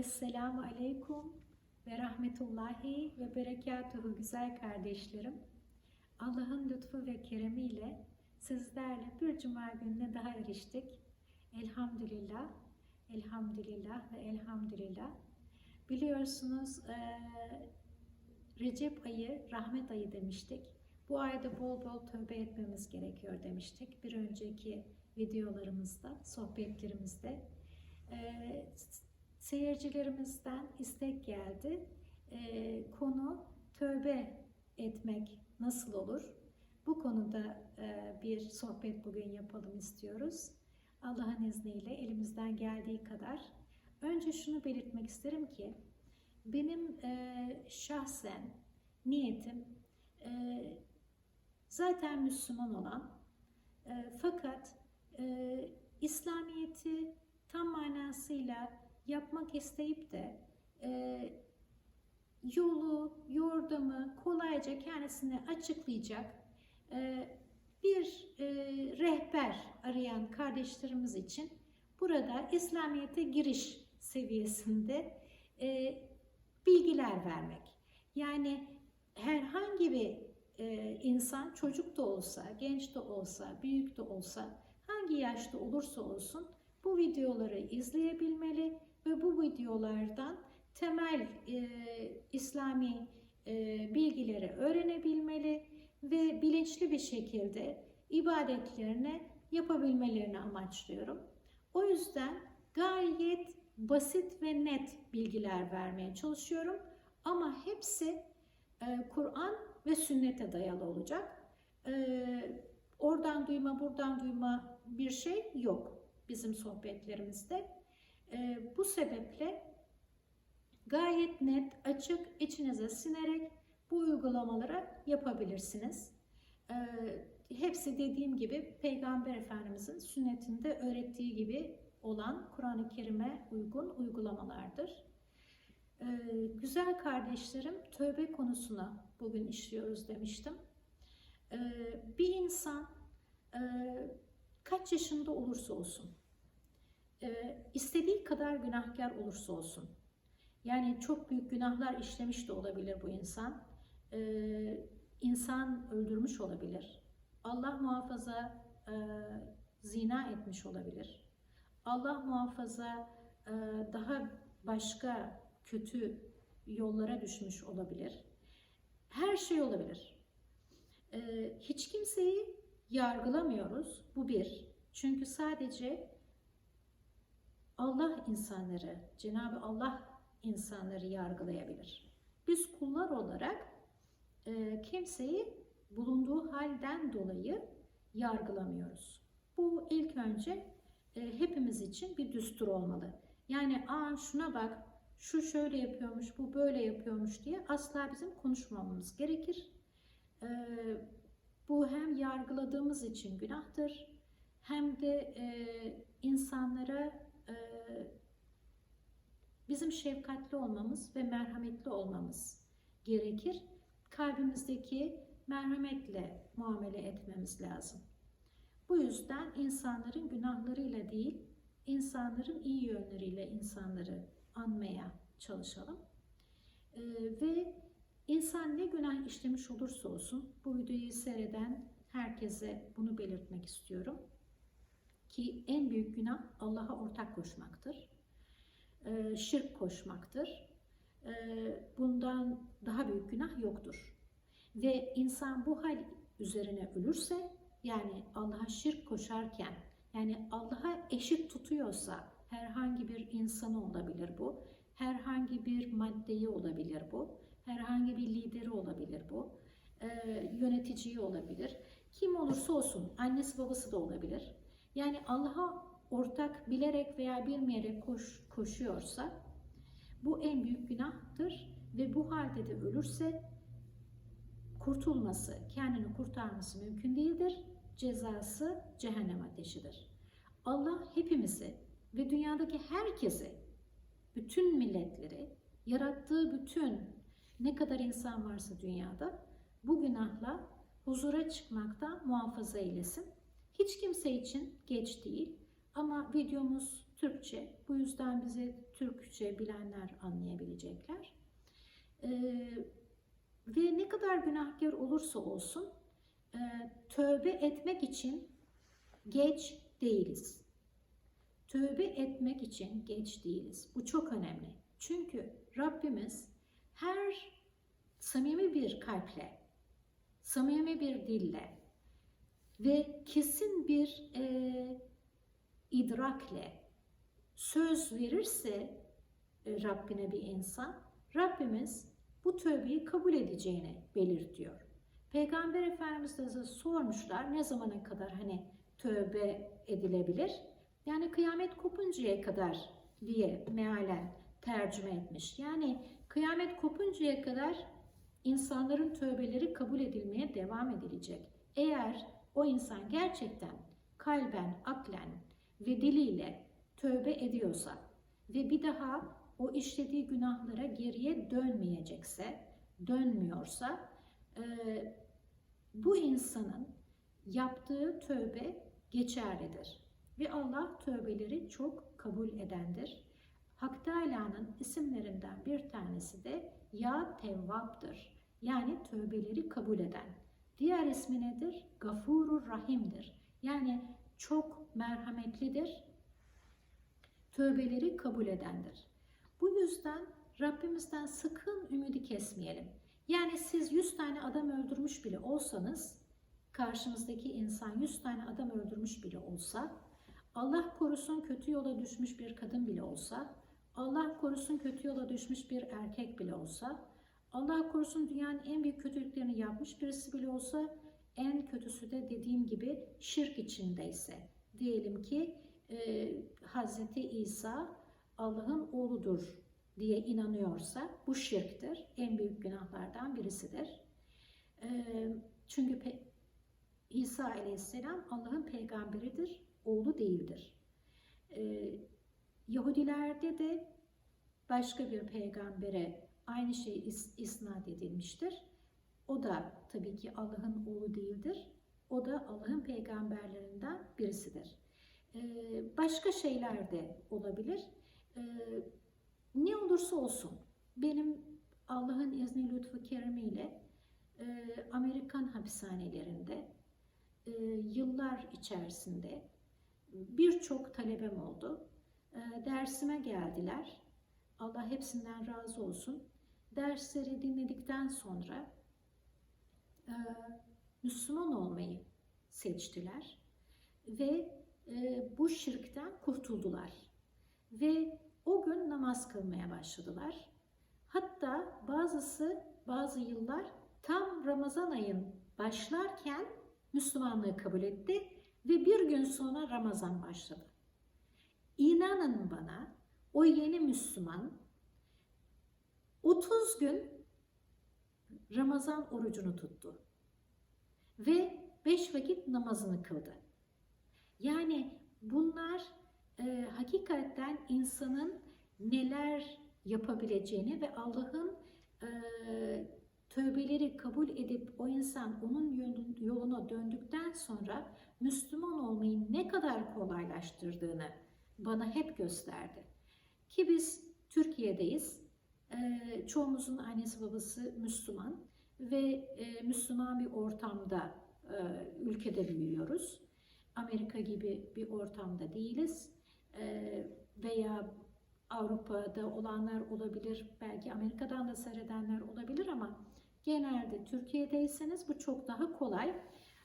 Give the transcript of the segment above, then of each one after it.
Esselamu Aleyküm ve Rahmetullahi ve Berekatuhu güzel kardeşlerim. Allah'ın lütfu ve keremiyle sizlerle bir cuma gününe daha eriştik. Elhamdülillah, elhamdülillah ve elhamdülillah. Biliyorsunuz eee, Recep ayı rahmet ayı demiştik. Bu ayda bol bol tövbe etmemiz gerekiyor demiştik. Bir önceki videolarımızda, sohbetlerimizde. Seyircilerimizden istek geldi. Eee, konu tövbe etmek nasıl olur? Bu konuda eee, bir sohbet bugün yapalım istiyoruz. Allah'ın izniyle elimizden geldiği kadar. Önce şunu belirtmek isterim ki benim eee, şahsen niyetim eee, zaten Müslüman olan eee, fakat eee, İslamiyet'i tam manasıyla yapmak isteyip de eee, yolu, yordamı kolayca kendisine açıklayacak eee, bir eee, rehber arayan kardeşlerimiz için burada İslamiyet'e giriş seviyesinde eee, bilgiler vermek. Yani herhangi bir eee, insan çocuk da olsa, genç de olsa, büyük de olsa, hangi yaşta olursa olsun bu videoları bu videolardan temel eee, İslami eee, bilgileri öğrenebilmeli ve bilinçli bir şekilde ibadetlerini yapabilmelerini amaçlıyorum. O yüzden gayet basit ve net bilgiler vermeye çalışıyorum ama hepsi e, Kur'an ve sünnete dayalı olacak. E, oradan duyma, buradan duyma bir şey yok bizim sohbetlerimizde. E, bu sebeple gayet net, açık, içinize sinerek bu uygulamaları yapabilirsiniz. E, hepsi dediğim gibi Peygamber Efendimizin sünnetinde öğrettiği gibi olan Kur'an-ı Kerim'e uygun uygulamalardır. Ee, güzel kardeşlerim, tövbe konusuna bugün işliyoruz demiştim. Ee, bir insan e, kaç yaşında olursa olsun, e, istediği kadar günahkar olursa olsun, yani çok büyük günahlar işlemiş de olabilir bu insan, e, insan öldürmüş olabilir, Allah muhafaza e, zina etmiş olabilir, Allah muhafaza e, daha başka kötü yollara düşmüş olabilir. Her şey olabilir. E, hiç kimseyi yargılamıyoruz. Bu bir. Çünkü sadece Allah insanları, Cenab-ı Allah insanları yargılayabilir. Biz kullar olarak e, kimseyi bulunduğu halden dolayı yargılamıyoruz. Bu ilk önce e, hepimiz için bir düstur olmalı. Yani aa şuna bak, şu şöyle yapıyormuş, bu böyle yapıyormuş diye asla bizim konuşmamamız gerekir. E, bu hem yargıladığımız için günahtır, hem de e, insanlara bizim şefkatli olmamız ve merhametli olmamız gerekir. Kalbimizdeki merhametle muamele etmemiz lazım. Bu yüzden insanların günahlarıyla değil, insanların iyi yönleriyle insanları anmaya çalışalım. Ee, ve insan ne günah işlemiş olursa olsun, bu videoyu seyreden herkese bunu belirtmek istiyorum. Ki en büyük günah Allah'a ortak koşmaktır. Ee, şirk koşmaktır. Ee, bundan daha büyük günah yoktur. Ve insan bu hal üzerine ölürse yani Allah'a şirk koşarken yani Allah'a eşit tutuyorsa herhangi bir insanı olabilir bu, herhangi bir maddeyi olabilir bu, herhangi bir lideri olabilir bu, e, yöneticiyi olabilir. Kim olursa olsun, annesi babası da olabilir. Yani Allah'a ortak bilerek veya bilmeyerek koş, koşuyorsa bu en büyük günahtır ve bu halde de ölürse kurtulması, kendini kurtarması mümkün değildir. Cezası cehennem ateşidir. Allah hepimizi ve dünyadaki herkesi, bütün milletleri, yarattığı bütün ne kadar insan varsa dünyada bu günahla huzura çıkmaktan muhafaza eylesin. Hiç kimse için geç değil ama videomuz Türkçe. Bu yüzden bize Türkçe bilenler anlayabilecekler. Ee, ve ne kadar günahkar olursa olsun e, tövbe etmek için geç değiliz. Tövbe etmek için geç değiliz. Bu çok önemli. Çünkü Rabbimiz her samimi bir kalple, samimi bir dille ve kesin bir e, idrakle söz verirse e, Rabbine bir insan, Rabbimiz bu tövbeyi kabul edeceğini belirtiyor. Peygamber Efendimiz de sormuşlar ne zamana kadar hani tövbe edilebilir? Yani kıyamet kopuncaya kadar diye mealen tercüme etmiş. Yani kıyamet kopuncaya kadar insanların tövbeleri kabul edilmeye devam edilecek. Eğer o insan gerçekten kalben, aklen ve diliyle tövbe ediyorsa ve bir daha o işlediği günahlara geriye dönmeyecekse, dönmüyorsa e, bu insanın yaptığı tövbe geçerlidir. Ve Allah tövbeleri çok kabul edendir. Hak Teala'nın isimlerinden bir tanesi de Ya Tevvap'tır. Yani tövbeleri kabul eden. Diğer ismi nedir? Gafurur Rahim'dir. Yani çok merhametlidir. Tövbeleri kabul edendir. Bu yüzden Rabbimizden sakın ümidi kesmeyelim. Yani siz 100 tane adam öldürmüş bile olsanız, karşınızdaki insan 100 tane adam öldürmüş bile olsa, Allah korusun kötü yola düşmüş bir kadın bile olsa, Allah korusun kötü yola düşmüş bir erkek bile olsa, Allah korusun dünyanın en büyük kötülüklerini yapmış birisi bile olsa, en kötüsü de dediğim gibi şirk içindeyse. Diyelim ki e, Hazreti İsa Allah'ın oğludur diye inanıyorsa bu şirktir. En büyük günahlardan birisidir. E, çünkü pe- İsa aleyhisselam Allah'ın peygamberidir, oğlu değildir. E, Yahudilerde de başka bir peygambere aynı şey is- isnat edilmiştir. O da tabii ki Allah'ın oğlu değildir. O da Allah'ın peygamberlerinden birisidir. Ee, başka şeyler de olabilir. Ee, ne olursa olsun benim Allah'ın izni lütfu keremiyle e, Amerikan hapishanelerinde e, yıllar içerisinde birçok talebem oldu. E, dersime geldiler. Allah hepsinden razı olsun. Dersleri dinledikten sonra e, Müslüman olmayı seçtiler ve e, bu şirkten kurtuldular. Ve o gün namaz kılmaya başladılar. Hatta bazısı bazı yıllar tam Ramazan ayın başlarken Müslümanlığı kabul etti ve bir gün sonra Ramazan başladı. İnanın bana o yeni Müslüman 30 gün Ramazan orucunu tuttu ve 5 vakit namazını kıldı. Yani bunlar e, hakikaten insanın neler yapabileceğini ve Allah'ın e, tövbeleri kabul edip o insan onun yoluna döndükten sonra Müslüman olmayı ne kadar kolaylaştırdığını bana hep gösterdi. Ki biz Türkiye'deyiz. Çoğumuzun annesi babası Müslüman ve Müslüman bir ortamda ülkede büyüyoruz. Amerika gibi bir ortamda değiliz. Veya Avrupa'da olanlar olabilir, belki Amerika'dan da seyredenler olabilir ama genelde Türkiye'deyseniz bu çok daha kolay.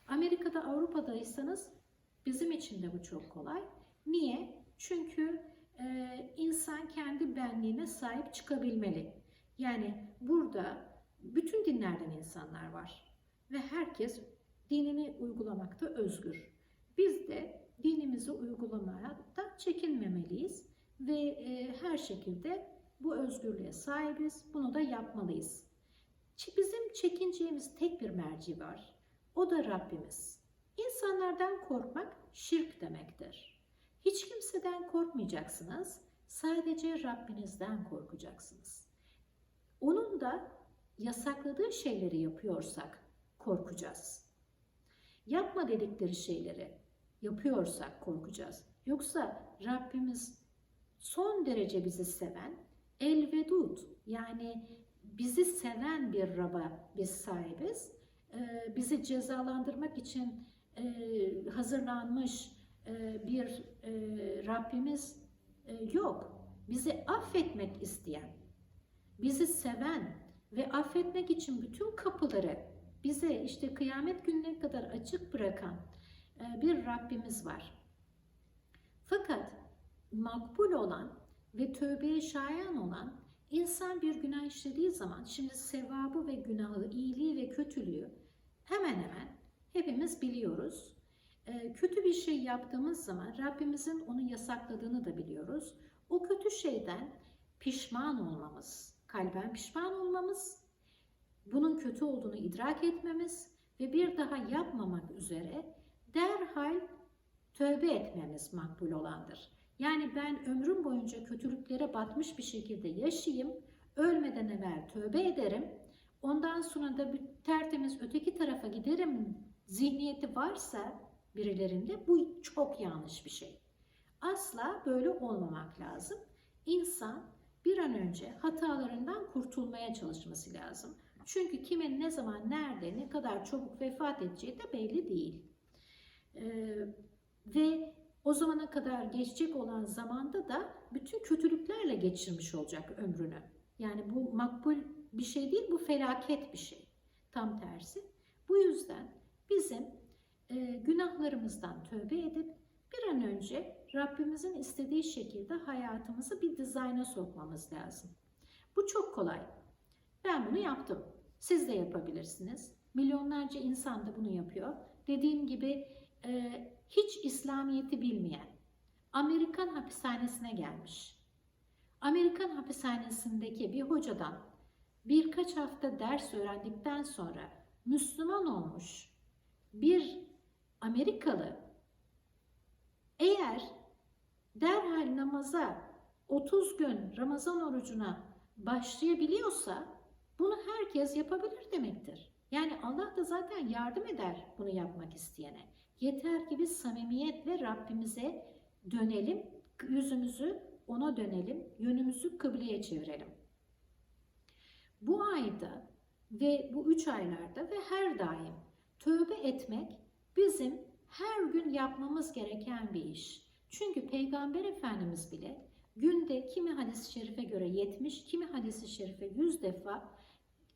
Amerika'da, Avrupa'daysanız bizim için de bu çok kolay. Niye? Çünkü e, insan kendi benliğine sahip çıkabilmeli. Yani burada bütün dinlerden insanlar var ve herkes dinini uygulamakta özgür. Biz de dinimizi uygulamaya da çekinmemeliyiz ve e, her şekilde bu özgürlüğe sahibiz. Bunu da yapmalıyız. Bizim çekineceğimiz tek bir merci var. O da Rabbimiz. İnsanlardan korkmak şirk demektir. Hiç kimseden korkmayacaksınız. Sadece Rabbinizden korkacaksınız. Onun da yasakladığı şeyleri yapıyorsak korkacağız. Yapma dedikleri şeyleri yapıyorsak korkacağız. Yoksa Rabbimiz son derece bizi seven, elvedud yani bizi seven bir Rab'a biz sahibiz. Ee, bizi cezalandırmak için e, hazırlanmış bir e, Rabbimiz e, yok. Bizi affetmek isteyen, bizi seven ve affetmek için bütün kapıları bize işte kıyamet gününe kadar açık bırakan e, bir Rabbimiz var. Fakat makbul olan ve tövbeye şayan olan insan bir günah işlediği zaman şimdi sevabı ve günahı, iyiliği ve kötülüğü hemen hemen hepimiz biliyoruz. Ee, kötü bir şey yaptığımız zaman Rabbimizin onu yasakladığını da biliyoruz. O kötü şeyden pişman olmamız, kalben pişman olmamız, bunun kötü olduğunu idrak etmemiz ve bir daha yapmamak üzere derhal tövbe etmemiz makbul olandır. Yani ben ömrüm boyunca kötülüklere batmış bir şekilde yaşayayım, ölmeden evvel tövbe ederim, ondan sonra da bir tertemiz öteki tarafa giderim zihniyeti varsa birilerinde bu çok yanlış bir şey. Asla böyle olmamak lazım. İnsan bir an önce hatalarından kurtulmaya çalışması lazım. Çünkü kimin ne zaman, nerede, ne kadar çabuk vefat edeceği de belli değil. Ee, ve o zamana kadar geçecek olan zamanda da bütün kötülüklerle geçirmiş olacak ömrünü. Yani bu makbul bir şey değil, bu felaket bir şey. Tam tersi. Bu yüzden bizim günahlarımızdan tövbe edip bir an önce Rabbimizin istediği şekilde hayatımızı bir dizayna sokmamız lazım. Bu çok kolay. Ben bunu yaptım. Siz de yapabilirsiniz. Milyonlarca insan da bunu yapıyor. Dediğim gibi e, hiç İslamiyet'i bilmeyen Amerikan hapishanesine gelmiş. Amerikan hapishanesindeki bir hocadan birkaç hafta ders öğrendikten sonra Müslüman olmuş bir Amerikalı eğer derhal namaza 30 gün Ramazan orucuna başlayabiliyorsa bunu herkes yapabilir demektir. Yani Allah da zaten yardım eder bunu yapmak isteyene. Yeter ki biz samimiyetle Rabbimize dönelim, yüzümüzü ona dönelim, yönümüzü kıbleye çevirelim. Bu ayda ve bu üç aylarda ve her daim tövbe etmek bizim her gün yapmamız gereken bir iş. Çünkü Peygamber Efendimiz bile günde kimi hadis-i şerife göre 70, kimi hadis-i şerife 100 defa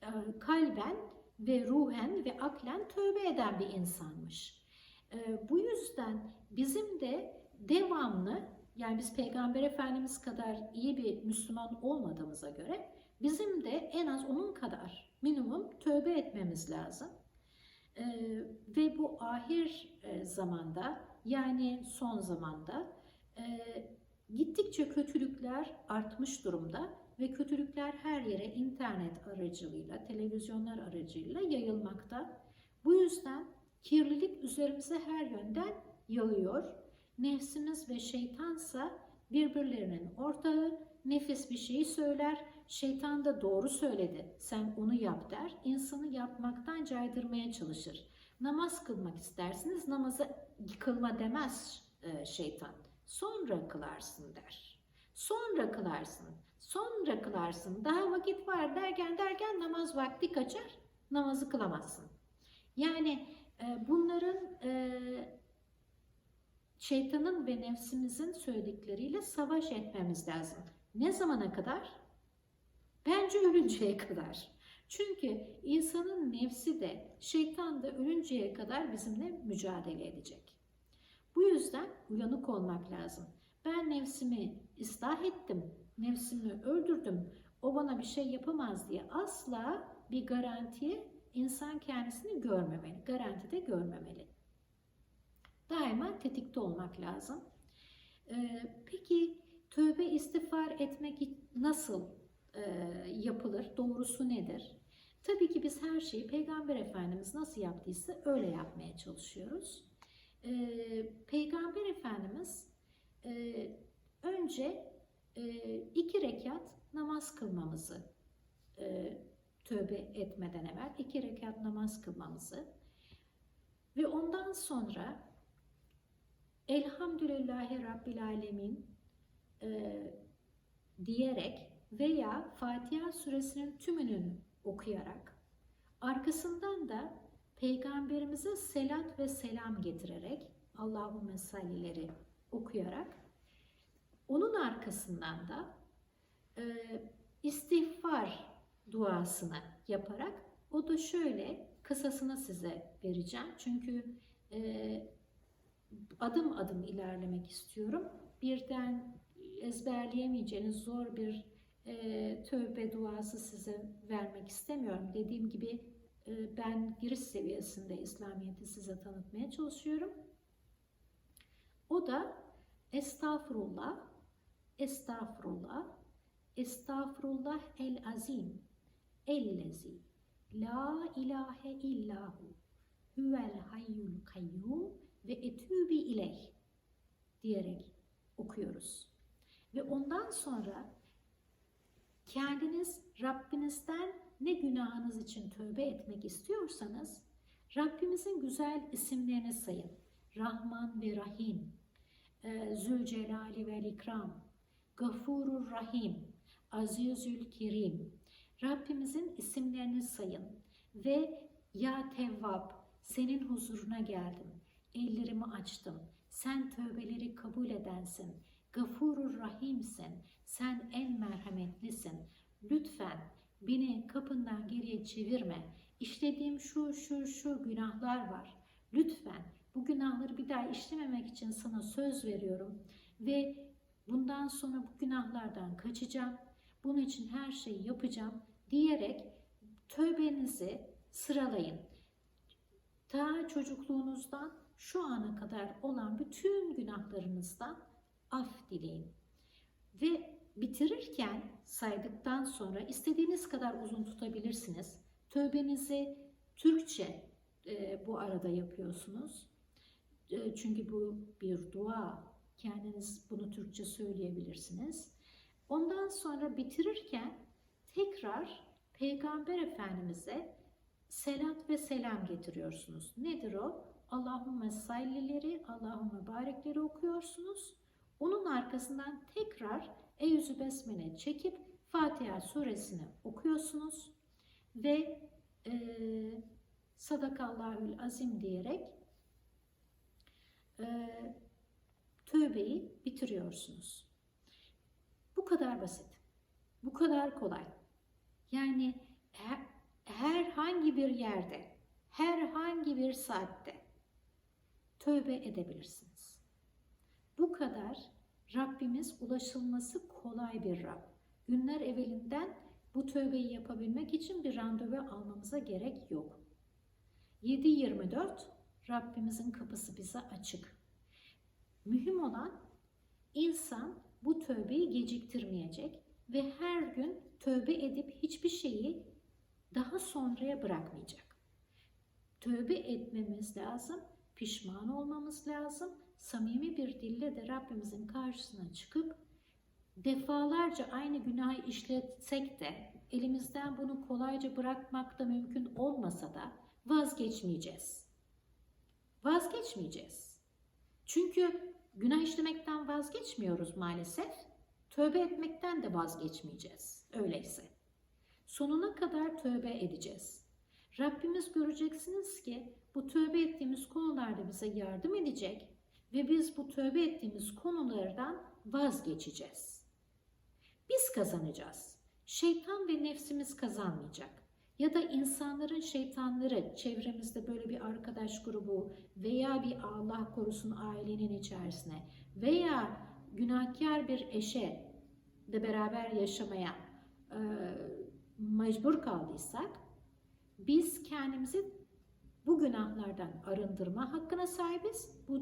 e, kalben ve ruhen ve aklen tövbe eden bir insanmış. E, bu yüzden bizim de devamlı yani biz Peygamber Efendimiz kadar iyi bir Müslüman olmadığımıza göre bizim de en az onun kadar minimum tövbe etmemiz lazım. E, ve bu ahir e, zamanda yani son zamanda e, gittikçe kötülükler artmış durumda ve kötülükler her yere internet aracılığıyla, televizyonlar aracılığıyla yayılmakta. Bu yüzden kirlilik üzerimize her yönden yağıyor. Nefsimiz ve şeytansa birbirlerinin ortağı, nefis bir şeyi söyler, şeytan da doğru söyledi, sen onu yap der, insanı yapmaktan caydırmaya çalışır. Namaz kılmak istersiniz, namaza kılma demez e, şeytan. Sonra kılarsın der. Sonra kılarsın, sonra kılarsın. Daha vakit var derken derken namaz vakti kaçar, namazı kılamazsın. Yani e, bunların e, şeytanın ve nefsimizin söyledikleriyle savaş etmemiz lazım. Ne zamana kadar? Bence ölünceye kadar. Çünkü insanın nefsi de şeytan da ölünceye kadar bizimle mücadele edecek. Bu yüzden uyanık olmak lazım. Ben nefsimi ıslah ettim, nefsimi öldürdüm, o bana bir şey yapamaz diye asla bir garantiye insan kendisini görmemeli, garantide görmemeli. Daima tetikte olmak lazım. Ee, peki tövbe istiğfar etmek nasıl e, yapılır? Doğrusu nedir? Tabii ki biz her şeyi Peygamber Efendimiz nasıl yaptıysa öyle yapmaya çalışıyoruz. Ee, Peygamber Efendimiz e, önce e, iki rekat namaz kılmamızı tövbe etmeden evvel iki rekat namaz kılmamızı ve ondan sonra Elhamdülillahi Rabbil Alemin e, diyerek veya Fatiha suresinin tümünü okuyarak arkasından da Peygamberimize selat ve selam getirerek Allahümme sallileri okuyarak onun arkasından da e, istiğfar duasını yaparak o da şöyle kısasını size vereceğim. Çünkü e, adım adım ilerlemek istiyorum. Birden ezberleyemeyeceğiniz zor bir e, tövbe duası size vermek istemiyorum. Dediğim gibi e, ben giriş seviyesinde İslamiyet'i size tanıtmaya çalışıyorum. O da estağfurullah, estağfurullah, estağfurullah el azim, ellezi, la ilahe illahu, huvel hayyul kayyum ve etübi ileyh diyerek okuyoruz. Ve ondan sonra kendiniz Rabbinizden ne günahınız için tövbe etmek istiyorsanız Rabbimizin güzel isimlerini sayın. Rahman ve Rahim, e, Zülcelali ve İkram, Gafurur Rahim, Azizül Kerim. Rabbimizin isimlerini sayın ve Ya Tevvab senin huzuruna geldim. Ellerimi açtım. Sen tövbeleri kabul edensin. Gafurur Rahimsin. Sen en merhametlisin. Lütfen beni kapından geriye çevirme. İşlediğim şu şu şu günahlar var. Lütfen bu günahları bir daha işlememek için sana söz veriyorum ve bundan sonra bu günahlardan kaçacağım. Bunun için her şeyi yapacağım diyerek tövbenizi sıralayın. Ta çocukluğunuzdan şu ana kadar olan bütün günahlarınızdan af dileyin. Ve bitirirken saydıktan sonra istediğiniz kadar uzun tutabilirsiniz. Tövbenizi Türkçe e, bu arada yapıyorsunuz. E, çünkü bu bir dua. Kendiniz bunu Türkçe söyleyebilirsiniz. Ondan sonra bitirirken tekrar Peygamber Efendimiz'e selat ve selam getiriyorsunuz. Nedir o? Allahümme sallileri, Allahümme barekleri okuyorsunuz. Onun arkasından tekrar Eyüzü Besmele çekip Fatiha suresini okuyorsunuz ve e, Sadakallahül Azim diyerek e, tövbeyi bitiriyorsunuz. Bu kadar basit. Bu kadar kolay. Yani her, herhangi bir yerde, herhangi bir saatte tövbe edebilirsiniz. Bu kadar Rabbimiz ulaşılması kolay bir Rab. Günler evvelinden bu tövbeyi yapabilmek için bir randevu almamıza gerek yok. 7-24 Rabbimizin kapısı bize açık. Mühim olan insan bu tövbeyi geciktirmeyecek ve her gün tövbe edip hiçbir şeyi daha sonraya bırakmayacak. Tövbe etmemiz lazım, pişman olmamız lazım. Samimi bir dille de Rabbimizin karşısına çıkıp defalarca aynı günahı işletsek de elimizden bunu kolayca bırakmak da mümkün olmasa da vazgeçmeyeceğiz. Vazgeçmeyeceğiz. Çünkü günah işlemekten vazgeçmiyoruz maalesef. Tövbe etmekten de vazgeçmeyeceğiz. Öyleyse. Sonuna kadar tövbe edeceğiz. Rabbimiz göreceksiniz ki bu tövbe ettiğimiz konularda bize yardım edecek ve biz bu tövbe ettiğimiz konulardan vazgeçeceğiz. Biz kazanacağız. Şeytan ve nefsimiz kazanmayacak. Ya da insanların şeytanları, çevremizde böyle bir arkadaş grubu veya bir Allah korusun ailenin içerisine veya günahkar bir eşe de beraber yaşamaya e, mecbur kaldıysak biz kendimizi bu günahlardan arındırma hakkına sahibiz. Bu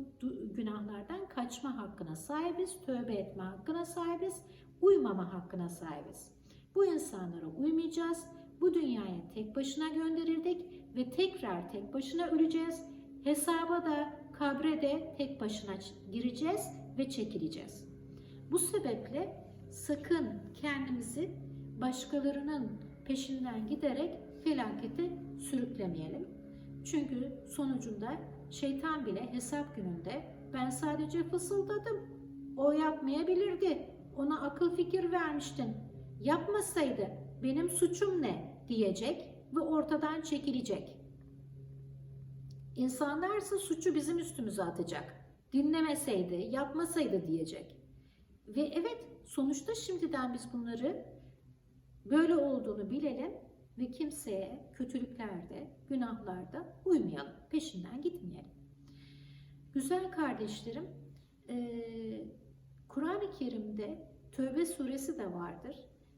günahlardan kaçma hakkına sahibiz. Tövbe etme hakkına sahibiz. Uymama hakkına sahibiz. Bu insanlara uymayacağız. Bu dünyaya tek başına gönderildik ve tekrar tek başına öleceğiz. Hesaba da kabre de tek başına gireceğiz ve çekileceğiz. Bu sebeple sakın kendimizi başkalarının peşinden giderek felakete sürüklemeyelim. Çünkü sonucunda şeytan bile hesap gününde ben sadece fısıldadım. O yapmayabilirdi. ona akıl fikir vermiştin. Yapmasaydı benim suçum ne diyecek ve ortadan çekilecek. İnsanlar ise suçu bizim üstümüze atacak. Dinlemeseydi, yapmasaydı diyecek. Ve evet sonuçta şimdiden biz bunları böyle olduğunu bilelim ve kimseye kötülüklerde, günahlarda uymayalım, peşinden gitmeyelim. Güzel kardeşlerim, eee, Kur'an-ı Kerim'de Tövbe suresi de vardır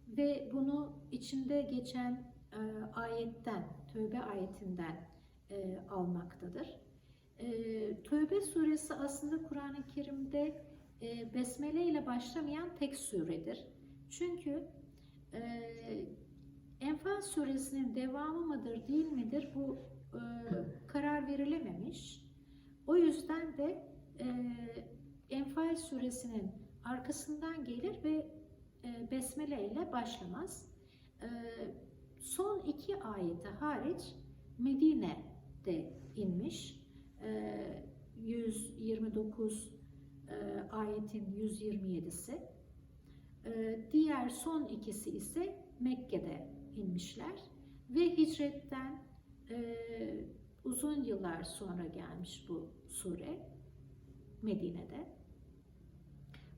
ve bunu içinde geçen e, ayetten, Tövbe ayetinden e, almaktadır. E, Tövbe suresi aslında Kur'an-ı Kerim'de e, besmele ile başlamayan tek suredir. Çünkü e, Enfal suresinin devamı mıdır değil midir bu e, karar verilememiş. O yüzden de e, Enfal suresinin arkasından gelir ve e, besmele ile başlamaz. E, son iki ayeti hariç Medine'de inmiş. E, 129 e, ayetin 127'si. E, diğer son ikisi ise Mekke'de inmişler ve hicretten e, uzun yıllar sonra gelmiş bu sure Medine'de.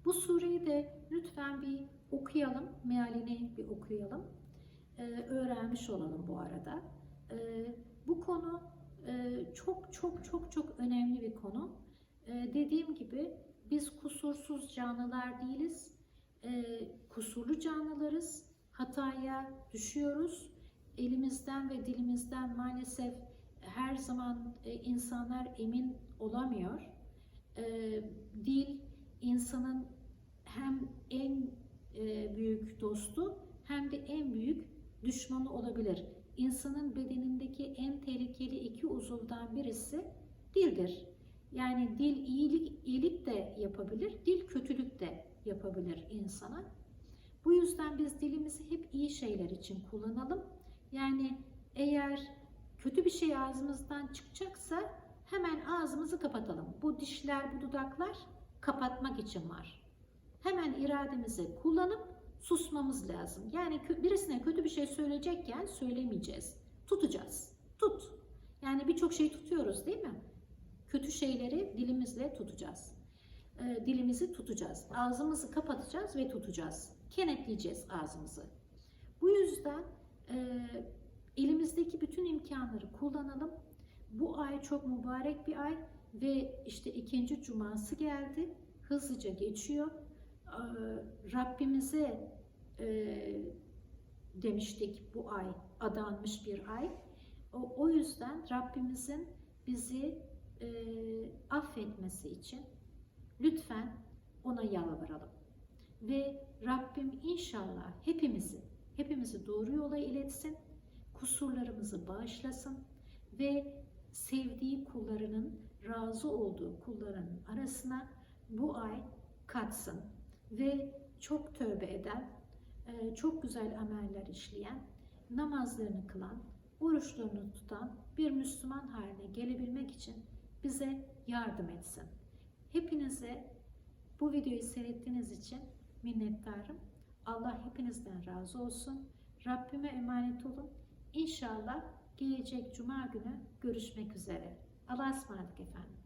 Bu sureyi de lütfen bir okuyalım, mealini bir okuyalım, ee, öğrenmiş olalım bu arada. Ee, bu konu e, çok çok çok çok önemli bir konu. Ee, dediğim gibi biz kusursuz canlılar değiliz, Ee, kusurlu canlılarız, hataya düşüyoruz. Elimizden ve dilimizden maalesef her zaman e, insanlar emin olamıyor. Ee, dil insanın hem en e, büyük dostu hem de en büyük düşmanı olabilir. İnsanın bedenindeki en tehlikeli iki uzuvdan birisi dildir. Yani dil iyilik iyilik de yapabilir, dil kötülük de yapabilir insana. Bu yüzden biz dilimizi hep iyi şeyler için kullanalım. Yani eğer kötü bir şey ağzımızdan çıkacaksa hemen ağzımızı kapatalım. Bu dişler, bu dudaklar kapatmak için var. Hemen irademizi kullanıp susmamız lazım. Yani birisine kötü bir şey söyleyecekken söylemeyeceğiz. Tutacağız. Tut. Yani birçok şey tutuyoruz değil mi? Kötü şeyleri dilimizle tutacağız. Dilimizi tutacağız. Ağzımızı kapatacağız ve tutacağız. Kenetleyeceğiz ağzımızı. Bu yüzden e, elimizdeki bütün imkanları kullanalım. Bu ay çok mübarek bir ay ve işte ikinci cuması geldi. Hızlıca geçiyor. Ee, Rabbimize e, demiştik bu ay adanmış bir ay. O, o yüzden Rabbimizin bizi e, affetmesi için lütfen ona yalvaralım. Ve Rabbim inşallah hepimizi, hepimizi doğru yola iletsin, kusurlarımızı bağışlasın ve sevdiği kullarının, razı olduğu kulların arasına bu ay katsın ve çok tövbe eden, e, çok güzel ameller işleyen, namazlarını kılan, oruçlarını tutan bir Müslüman haline gelebilmek için bize yardım etsin. Hepinize bu videoyu seyrettiğiniz için minnettarım. Allah hepinizden razı olsun. Rabbime emanet olun. İnşallah gelecek cuma günü görüşmek üzere. Allah'a ısmarladık efendim.